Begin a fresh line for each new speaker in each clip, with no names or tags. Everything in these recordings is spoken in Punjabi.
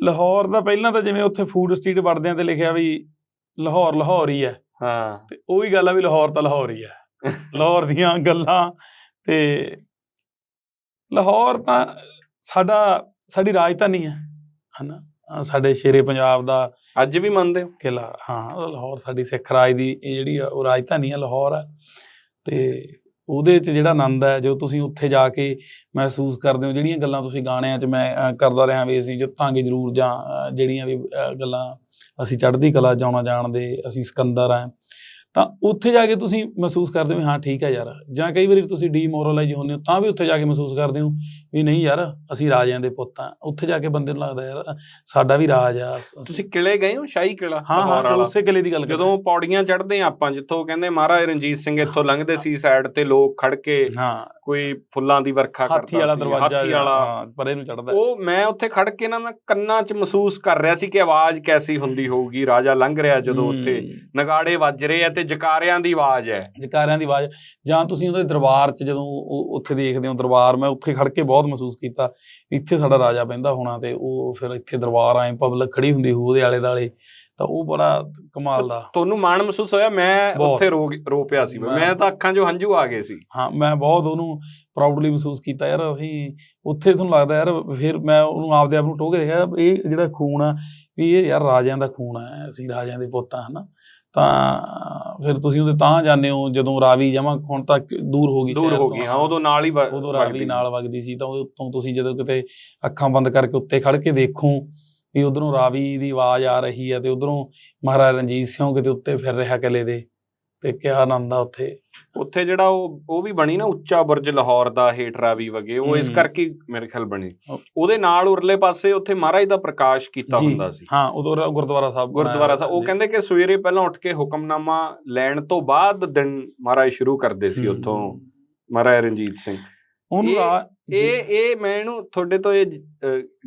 ਲਾਹੌਰ ਦਾ ਪਹਿਲਾਂ ਤਾਂ ਜਿਵੇਂ ਉੱਥੇ ਫੂਡ ਸਟਰੀਟ ਵੜਦਿਆਂ ਤੇ ਲਿਖਿਆ ਵੀ ਲਾਹੌਰ ਲਾਹੌਰ ਹੀ। ਹੈ।
ਹਾਂ
ਤੇ ਉਹੀ ਗੱਲ ਆ ਵੀ ਲਾਹੌਰ ਤਾਂ ਲਾਹੌਰ ਹੀ। ਹੈ ਲਾਹੌਰ ਦੀਆਂ ਗੱਲਾਂ ਤੇ ਲਾਹੌਰ ਤਾਂ ਸਾਡਾ ਸਾਡੀ ਰਾਜਧਾਨੀ ਹੈ ਹਨਾ? ਸਾਡੇ ਸ਼ੇਰੇ ਪੰਜਾਬ ਦਾ
ਅੱਜ ਵੀ ਮੰਨਦੇ ਹੋ?
ਕਿਲਾ ਹਾਂ ਲਾਹੌਰ ਸਾਡੀ ਸਿੱਖ ਰਾਜ ਦੀ ਇਹ ਜਿਹੜੀ ਆ ਉਹ ਰਾਜਧਾਨੀ ਆ ਲਾਹੌਰ ਹੈ। ਤੇ ਉਹਦੇ ਚ ਜਿਹੜਾ ਆਨੰਦ ਹੈ, ਜੋ ਤੁਸੀਂ ਉੱਥੇ ਜਾ ਕੇ ਮਹਿਸੂਸ ਕਰਦੇ ਹੋ, ਜਿਹੜੀਆਂ ਗੱਲਾਂ ਤੁਸੀਂ ਗਾਣਿਆਂ 'ਚ ਮੈਂ ਕਰਦਾ ਰਿਹਾ ਵੀ ਅਸੀਂ ਜਿੱਤਾਂਗੇ ਜ਼ਰੂਰ ਜਾਂ ਜਿਹੜੀਆਂ ਵੀ ਗੱਲਾਂ ਅਸੀਂ ਚੜ੍ਹਦੀ ਕਲਾ ਜਾਉਣਾ ਜਾਣਦੇ, ਅਸੀਂ ਸਿਕੰਦਰ ਆ ਤਾਂ ਉੱਥੇ ਜਾ ਕੇ ਤੁਸੀਂ ਮਹਿਸੂਸ ਕਰਦੇ ਹੋ ਹਾਂ ਠੀਕ ਹੈ ਯਾਰ। ਜਾਂ ਕਈ ਵਾਰੀ ਤੁਸੀਂ ਡੀਮੋਰਲਾਈਜ਼ ਹੁੰਦੇ ਹੋ ਤਾਂ ਵੀ ਉੱਥੇ ਜਾ ਕੇ ਮਹਿਸੂਸ ਕਰਦੇ ਹੋ ਵੀ ਨਹੀਂ ਯਾਰ ਅਸੀਂ ਰਾਜਿਆਂ ਦੇ ਪੁੱਤ ਆ ਉੱਥੇ ਜਾ ਕੇ ਬੰਦੇ ਨੂੰ ਲੱਗਦਾ ਯਾਰ ਸਾਡਾ ਵੀ ਰਾਜ ਆ।
ਤੁਸੀਂ ਕਿਲੇ ਗਏ ਹੋ? ਸ਼ਾਹੀ ਕਿਲਾ
ਹਾਂ ਹਾਂ? ਉਸੇ ਕਿਲੇ ਦੀ ਗੱਲ ਕਰ
ਜਦੋਂ ਪੌੜੀਆਂ ਚੜ੍ਹਦੇ ਆ ਆਪਾਂ ਜਿੱਥੋਂ ਕਹਿੰਦੇ ਮਹਾਰਾਜ ਰਣਜੀਤ ਸਿੰਘ ਇੱਥੋਂ ਲੰਘਦੇ ਸੀ ਸਾਈਡ ਤੇ ਲੋਕ ਖੜ ਕੇ
ਹਾਂ।
ਕੋਈ ਫੁੱਲਾਂ ਦੀ ਵਰਖਾ ਕਰਦਾ
ਹਾਥੀ ਵਾਲਾ ਦਰਵਾਜ਼ਾ
ਹਾਥੀ ਵਾਲਾ
ਪਰੇ ਨੂੰ ਚੜਦਾ
ਉਹ ਮੈਂ ਉੱਥੇ ਖੜ ਕੇ ਨਾ ਮੈਂ ਕੰਨਾਂ 'ਚ ਮਹਿਸੂਸ ਕਰ ਰਿਹਾ ਸੀ ਕਿ ਆਵਾਜ਼ ਕੈਸੀ ਹੁੰਦੀ ਹੋਊਗੀ ਰਾਜਾ ਲੰਘ ਰਿਹਾ ਜਦੋਂ ਉੱਥੇ ਨਗਾੜੇ ਵੱਜ ਰਹੇ ਆ ਤੇ ਜਕਾਰਿਆਂ ਦੀ ਆਵਾਜ਼ ਹੈ।
ਜਕਾਰਿਆਂ ਦੀ ਆਵਾਜ਼। ਜਾਂ ਤੁਸੀਂ ਉਹਦੇ ਦਰਬਾਰ 'ਚ ਜਦੋਂ ਉੱਥੇ ਦੇਖਦੇ ਹੋ ਦਰਬਾਰ ਮੈਂ ਉੱਥੇ ਖੜ ਕੇ ਬਹੁਤ ਮਹਿਸੂਸ ਕੀਤਾ। ਇੱਥੇ ਸਾਡਾ ਰਾਜਾ ਬਹਿੰਦਾ ਹੋਣਾ ਤੇ ਉਹ ਫਿਰ ਇੱਥੇ ਦਰਬਾਰ ਆਏ ਪਬਲਿਕ ਖੜੀ ਹੁੰਦੀ ਹੋਊ ਉਹਦੇ ਆਲੇ ਦਾਲੇ ਤਾਂ ਉਹ ਬੜਾ ਕਮਾਲ ਦਾ।
ਤੁਹਾਨੂੰ ਮਾਣ ਮਹਿਸੂਸ ਹੋਇਆ? ਮੈਂ। ਉੱਥੇ ਰੋ ਰੋ ਪਿਆ ਸੀ ਮੈਂ। ਤਾਂ ਅੱਖਾਂ 'ਚੋਂ ਹੰਝੂ ਆ ਗਏ ਸੀ।
ਹਾਂ ਮੈਂ ਬਹੁਤ ਉਹਨੂੰ ਪ੍ਰਾਊਡਲੀ ਮਹਿਸੂਸ ਕੀਤਾ ਯਾਰ। ਅਸੀਂ ਉੱਥੇ ਤੁਹਾਨੂੰ ਲੱਗਦਾ ਯਾਰ ਫਿਰ ਮੈਂ ਉਹਨੂੰ ਆਪਦੇ ਆਪ ਨੂੰ ਟੋਕ ਕੇ ਦੇਖਿਆ ਇਹ ਜਿਹੜਾ ਖੂਨ ਆ ਵੀ ਇਹ ਯਾਰ ਰਾਜਿਆਂ ਦਾ ਖੂਨ ਆ ਅਸੀਂ ਰਾਜਿਆਂ ਦੇ ਪੁੱਤ ਆ ਹਨਾ? ਤਾਂ ਫਿਰ ਤੁਸੀਂ ਉਹਦੇ ਤਾਂ ਜਾਂਦੇ ਹੋ ਜਦੋਂ ਰਾਵੀ ਜਮਾ ਹੁਣ ਤੱਕ ਦੂਰ ਹੋ ਗਈ
ਦੂਰ ਹੋ ਗਈ ਹਾਂ ਉਦੋਂ ਨਾਲ ਹੀ
ਉਦੋਂ ਰਾਵੀ ਨਾਲ ਵਗਦੀ ਸੀ ਤਾਂ ਉਤੋਂ ਤੁਸੀਂ ਜਦੋਂ ਕਿਤੇ ਅੱਖਾਂ ਬੰਦ ਕਰਕੇ ਉੱਤੇ ਖੜ ਕੇ ਦੇਖੋ ਵੀ ਉਧਰੋਂ ਰਾਵੀ ਦੀ ਆਵਾਜ਼ ਆ ਰਹੀ ਹੈ ਤੇ ਉਧਰੋਂ ਮਹਾਰਾਜਾ ਰਣਜੀਤ ਸਿੰਘ ਕਿਤੇ ਉੱਤੇ ਫਿਰ ਰਿਹਾ ਕਿਲੇ ਦੇ ਤੇ ਕਿਆ ਆਨੰਦ ਆ ਉੱਥੇ
ਉੱਥੇ ਜਿਹੜਾ ਉਹ ਉਹ ਵੀ ਬਣੀ ਨਾ ਉੱਚਾ ਬੁਰਜ ਲਾਹੌਰ ਦਾ ਹੇਠ ਰਾਵੀ ਵਗੇ ਉਹ ਇਸ। ਕਰਕੇ ਮੇਰੇ ਖਿਆਲ ਬਣੀ
ਉਹ-
ਉਹਦੇ ਨਾਲ ਉਰਲੇ ਪਾਸੇ ਉੱਥੇ ਮਹਾਰਾਜ ਦਾ ਪ੍ਰਕਾਸ਼ ਕੀਤਾ ਹੁੰਦਾ ਸੀ
ਹਾਂ ਉਦੋਂ ਗੁਰਦੁਆਰਾ ਸਾਹਿਬ
ਗੁਰਦੁਆਰਾ ਸਾਹਿਬ ਉਹ। ਕਹਿੰਦੇ ਕਿ ਸਵੇਰੇ ਪਹਿਲਾਂ ਉੱਠ ਕੇ ਹੁਕਮਨਾਮਾ ਲੈਣ ਤੋਂ ਬਾਅਦ ਦਿਨ ਮਹਾਰਾਜ ਸ਼ੁਰੂ ਕਰਦੇ ਸੀ। ਉੱਥੋਂ ਮਹਾਰਾਜ ਰਣਜੀਤ ਸਿੰਘ
ਉਹਨੂੰ
ਇਹ-। ਇਹ ਇਹ ਮੈਂ ਇਹਨੂੰ ਤੁਹਾਡੇ ਤੋਂ ਇਹ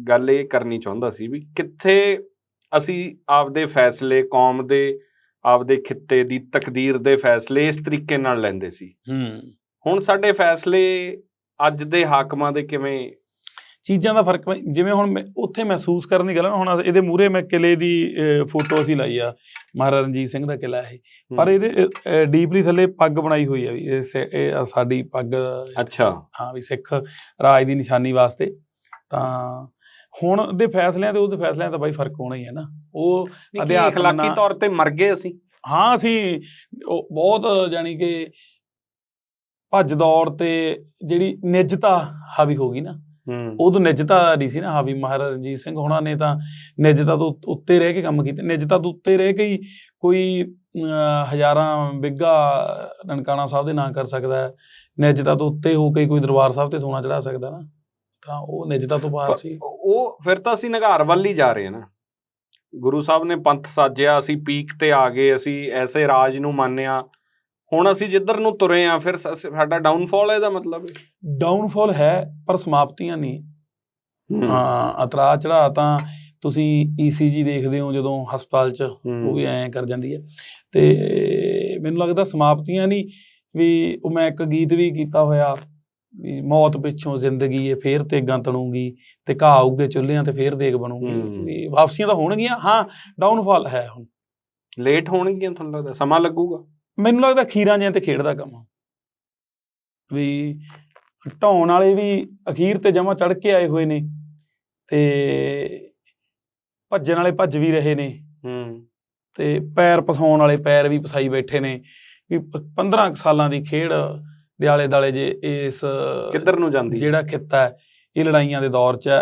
ਗੱਲ ਇਹ ਕਰਨੀ ਚਾਹੁੰਦਾ ਸੀ ਵੀ ਕਿੱਥੇ ਅਸੀਂ ਆਪਦੇ ਫੈਸਲੇ ਕੌਮ ਦੇ ਆਪਦੇ ਖਿੱਤੇ ਦੀ ਤਕਦੀਰ ਦੇ ਫੈਸਲੇ ਇਸ ਤਰੀਕੇ ਨਾਲ ਲੈਂਦੇ ਸੀ
ਹੂੰ
ਹੁਣ ਸਾਡੇ ਫੈਸਲੇ ਅੱਜ ਦੇ ਹਾਕਮਾਂ ਦੇ ਕਿਵੇਂ
ਚੀਜ਼ਾਂ ਦਾ ਫ਼ਰਕ ਜਿਵੇਂ ਹੁਣ ਉੱਥੇ ਮਹਿਸੂਸ ਕਰਨ ਦੀ ਗੱਲ ਹੁਣ ਇਹਦੇ ਮੂਹਰੇ ਮੈਂ ਕਿਲੇ ਦੀ ਫੋਟੋ ਅਸੀਂ ਲਾਈ ਆ ਮਹਾਰਾਜਾ ਰਣਜੀਤ ਸਿੰਘ ਦਾ ਕਿਲਾ ਇਹ। ਪਰ ਇਹਦੇ ਡੀਪਲੀ ਥੱਲੇ ਪੱਗ ਬਣਾਈ ਹੋਈ ਆ ਵੀ ਇਹ ਸਾਡੀ ਪੱਗ।
ਅੱਛਾ।
ਹਾਂ ਵੀ ਸਿੱਖ ਰਾਜ ਦੀ ਨਿਸ਼ਾਨੀ ਵਾਸਤੇ। ਤਾਂ ਹੁਣ ਦੇ ਫੈਸਲਿਆਂ ਤੇ ਉਹਦੇ ਫੈਸਲਿਆਂ ਦਾ ਬਾਈ ਫ਼ਰਕ ਹੋਣਾ ਹੀ ਹੈ ਨਾ। ਉਹ
ਨਹੀਂ, ਕੀ
ਅਧਿਆਤਮ
ਅਖਲਾਕੀ ਤੌਰ ਤੇ ਮਰ ਗਏ ਅਸੀਂ?
ਹਾਂ ਅਸੀਂ ਬਹੁਤ ਜਾਨੀ ਕਿ ਭੱਜ ਦੌੜ ਤੇ ਜਿਹੜੀ ਨਿਜਤਾ ਹਾਵੀ ਹੋ ਗਈ ਨਾ ਉਦੋਂ ਨਿਜਤਾ ਨਹੀਂ ਸੀ ਨਾ ਹਾਵੀ ਮਹਾਰਾਜਾ ਰਣਜੀਤ ਸਿੰਘ ਹੋਣਾ ਨੇ ਤਾਂ ਨਿਜਤਾ ਤੋਂ ਉੱਤ- ਰਹਿ ਕੇ ਕੰਮ ਕੀਤੇ। ਨਿਜਤਾ ਤੋਂ ਉੱਤੇ ਰਹਿ ਕੇ ਹੀ ਕੋਈ ਹਜ਼ਾਰਾਂ ਬਿੱਗਾ ਨਨਕਾਣਾ ਸਾਹਿਬ ਦੇ ਨਾਂ ਕਰ ਸਕਦਾ ਹੈ। ਨਿਜਤਾ ਤੋਂ ਉੱਤੇ ਹੋ ਕੇ ਕੋਈ ਦਰਬਾਰ ਸਾਹਿਬ ਤੇ ਸੋਨਾ ਚੜਾ ਸਕਦਾ ਨਾ। ਤਾਂ ਉਹ ਨਿਜਤਾ ਤੋਂ ਬਾਹਰ ਸੀ।
ਉਹ ਫਿਰ ਤਾਂ ਅਸੀਂ ਨਿਗਾਰ ਵੱਲ ਹੀ ਜਾ ਰਹੇ ਹਾਂ ਨਾ। ਗੁਰੂ ਸਾਹਿਬ ਨੇ ਪੰਥ ਸਾਜਿਆ ਅਸੀਂ ਪੀਕ ਤੇ ਆ ਗਏ ਅਸੀਂ ਐਸੇ ਰਾਜ ਨੂੰ ਮੰਨਿਆ। ਹੁਣ ਅਸੀਂ ਜਿੱਧਰ ਨੂੰ ਤੁਰੇ ਆ ਫਿਰ ਸਾਡਾ ਡਾਊਨਫਾਲ ਹੈ ਇਹਦਾ ਮਤਲਬ?
ਡਾਊਨਫਾਲ ਹੈ ਪਰ ਸਮਾਪਤੀਆਂ ਨਹੀਂ। ਹਾਂ। ਅਤਰਾ ਚੜਾ ਤਾਂ ਤੁਸੀਂ ਈਸੀਜੀ ਦੇਖਦੇ ਹੋ ਜਦੋਂ ਹਸਪਤਾਲ 'ਚ ਉਹ ਵੀ ਐਂ ਕਰ ਜਾਂਦੀ ਹੈ। ਤੇ ਮੈਨੂੰ ਲੱਗਦਾ ਸਮਾਪਤੀਆਂ ਨਹੀਂ ਵੀ ਉਹ ਮੈਂ ਇੱਕ ਗੀਤ ਵੀ ਕੀਤਾ ਹੋਇਆ ਵੀ ਮੌਤ ਪਿੱਛੋਂ ਜ਼ਿੰਦਗੀ ਏ ਫੇਰ ਤੇਗਾਂ ਤਣੂਗੀ ਤੇ ਘਾਹ ਉੱਗੇ ਚੁੱਲ੍ਹਿਆਂ ਤੇ ਫੇਰ ਦੇਗ ਬਣੂਗੀ। ਵੀ ਵਾਪਸੀਆਂ ਤਾਂ ਹੋਣਗੀਆਂ ਹਾਂ ਡਾਊਨਫਾਲ ਹੈ ਹੁਣ।
ਲੇਟ ਹੋਣਗੀਆਂ ਤੁਹਾਨੂੰ ਲੱਗਦਾ? ਸਮਾਂ ਲੱਗੂਗਾ?
ਮੈਨੂੰ ਲੱਗਦਾ ਖੀਰਾਂ ਜਿਹਾਂ ਤੇ ਖੇਡਦਾ ਕੰਮ ਵੀ ਢਾਉਣ ਵਾਲੇ ਵੀ ਅਖੀਰ ਤੇ ਜਮਾ ਚੜ ਕੇ ਆਏ ਹੋਏ ਨੇ ਤੇ ਭੱਜਣ ਵਾਲੇ ਭੱਜ ਵੀ ਰਹੇ ਨੇ।
ਹੂੰ।
ਤੇ ਪੈਰ ਪਸਾਉਣ ਵਾਲੇ ਪੈਰ ਵੀ ਪਸਾਈ ਬੈਠੇ ਨੇ। ਵੀ 15 ਕੁ ਸਾਲਾਂ ਦੀ ਖੇਡ ਦੇ ਆਲੇ ਦਾਲੇ ਜੇ ਇਸ
ਕਿੱਧਰ ਨੂੰ ਜਾਂਦੀ?
ਜਿਹੜਾ ਖਿੱਤਾ ਹੈ ਇਹ ਲੜਾਈਆਂ ਦੇ ਦੌਰ 'ਚ